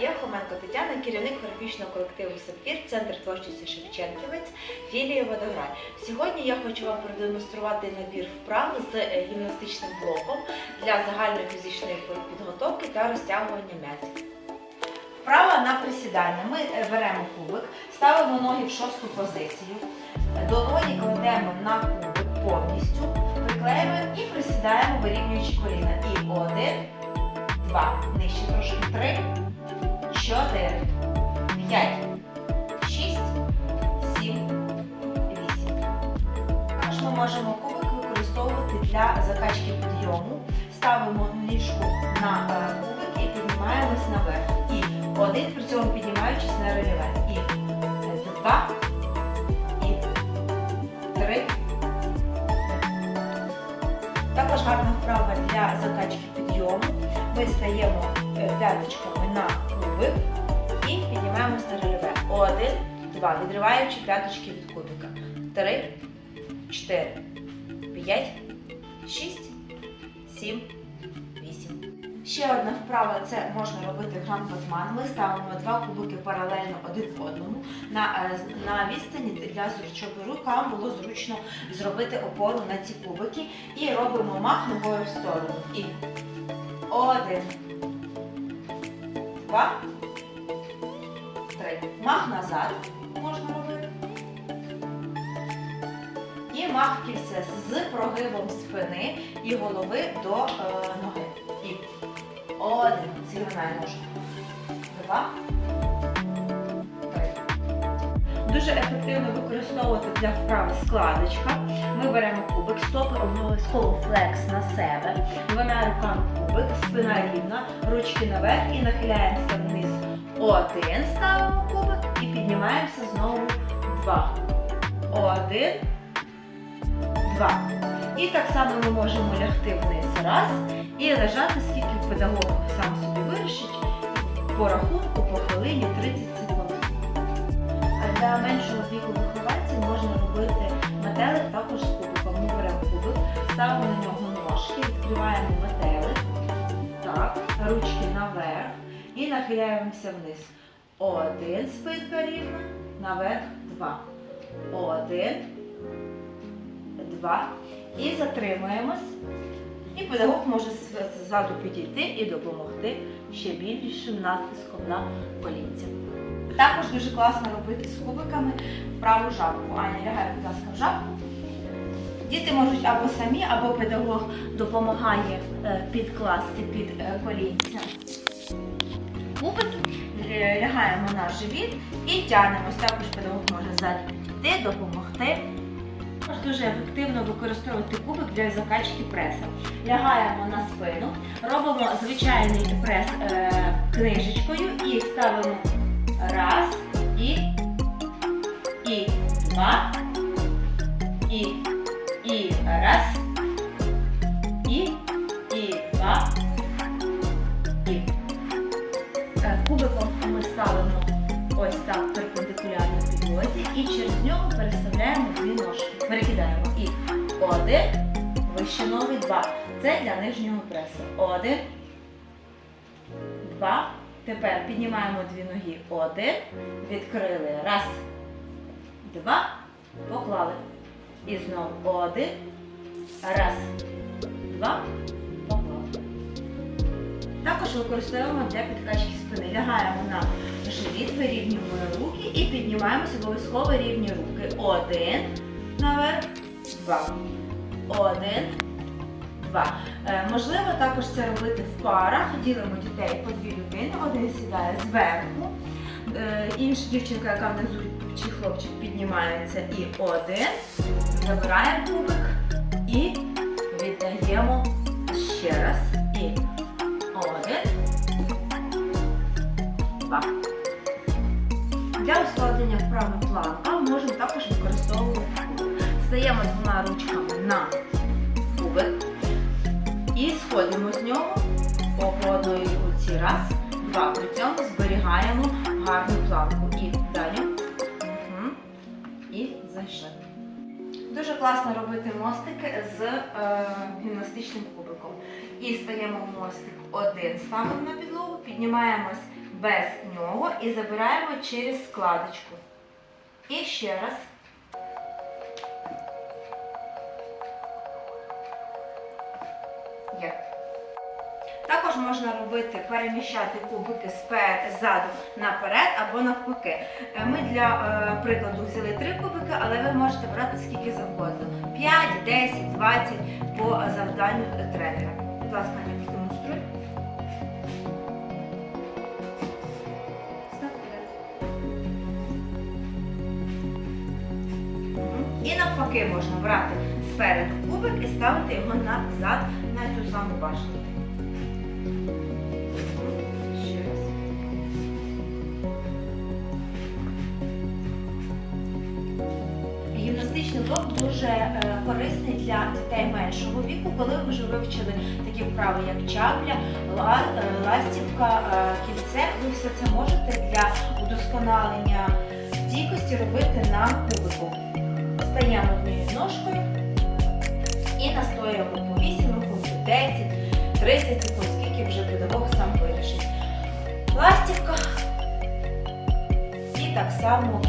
я Хоменко Тетяна, керівник графічного колективу Сапфір, центр творчості Шевченківець, філії Водограй. Сьогодні я хочу вам продемонструвати набір вправ з е, гімнастичним блоком для загальної фізичної підготовки та розтягування м'язів. Вправа на присідання. Ми е, беремо кубик, ставимо ноги в шосту позицію, долоні кладемо на кубик повністю, приклеюємо і присідаємо, вирівнюючи коліна. І один, два, нижче трошки, три, чотири, п'ять, шість, сім, вісім. Також ми можемо кубик використовувати для закачки підйому. Ставимо ніжку на е, кубик і піднімаємось наверх. І один при цьому піднімаючись на рельєф. І два, і три. Також гарна вправа для закачки підйому. Ми стаємо е, п'яточками на кубик і піднімаємось на рельєф. Один, два, відриваючи п'яточки від кубика. Три, чотири, п'ять, шість, сім, вісім. Ще одна вправа це можна робити гран-батман. Ми ставимо два кубики паралельно один одному на, е, на відстані для щоб рукам було зручно зробити опору на ці кубики. І робимо мах ногою в сторону. І один, два, три. Мах назад можна робити. І мах кільце з прогибом спини і голови до е, ноги. І один. Зігинай ножку. Два. Дуже ефективно використовувати для вправи складочка. Ми беремо кубик, стопи обов'язково флекс на себе. Двома руками кубик, спина рівна, ручки наверх і нахиляємося вниз. Один ставимо кубик і піднімаємося знову два. Один, два. І так само ми можемо лягти вниз раз і лежати, скільки педагог сам собі вирішить, по рахунку, по хвилині 30 секунд. А для меншого віку вихованців можна робити метелик також з кубиком. Ми беремо кубик, ставимо на нього ножки, відкриваємо метелик, так, ручки наверх і нахиляємося вниз. Один, спинка рівна, наверх, два. Один, два. І затримуємось. І педагог може ззаду підійти і допомогти ще більшим натиском на колінця. Також дуже класно робити з кубиками вправу жабку. Аня, лягай, будь ласка, в жабку. Діти можуть або самі, або педагог допомагає е, підкласти під е, колінця. Кубик Е, лягаємо на живіт і тягнемось. Також педагог може ззаді підійти, допомогти. Також дуже ефективно використовувати кубик для закачки преса. Лягаємо на спину, робимо звичайний прес е, книжечкою і ставимо раз і, і два, і, і раз, і, і два, і. Е, Кубиком ми ставимо ось так перпендикулярно підлозі і через нього переставляємо дві ножки. Перекидаємо і один, вище ноги, два. Це для нижнього пресу. Один, два. Тепер піднімаємо дві ноги. Один, відкрили. Раз, два, поклали. І знову один, раз, два, поклали. Також використовуємо для підкачки спини. Лягаємо на живіт, вирівнюємо руки і піднімаємося обов'язково рівні руки. Один, наверх, два. Один, два. Е, можливо також це робити в парах. Ділимо дітей по дві людини. Один сідає зверху, е, інша дівчинка, яка внизу чи хлопчик піднімається і один. Забираємо кубик і віддаємо ще раз. І один, два. Для ускладнення вправи планка кубик. Стаємо двома ручками на кубик і сходимо з нього по одній руці. Раз, два. При цьому зберігаємо гарну планку. І далі. Мгм. І зайшли. Дуже класно робити мостики з е, гімнастичним кубиком. І стаємо в мостик один, ставимо на підлогу, піднімаємось без нього і забираємо через складочку. І ще раз. Є. Також можна робити, переміщати кубики ззаду наперед або навпаки. Е, Ми для е, прикладу взяли три кубики, але ви можете брати скільки завгодно. 5, 10, 20 по завданню тренера. Будь ласка, не демонструй. Став вперед. Мгм. І навпаки можна брати спереду кубик і ставити його назад на цю саму башню. Гімнастичний блок дуже е, корисний для дітей меншого віку, коли ви вже вивчили такі вправи, як чапля, е, ластівка, е, кільце. Ви все це можете для удосконалення стійкості робити на кубику. Стаємо однією ножкою і настоюємо по 8 років, 10, 30 секунд, скільки вже педагог сам вирішить. Ластівка і так само.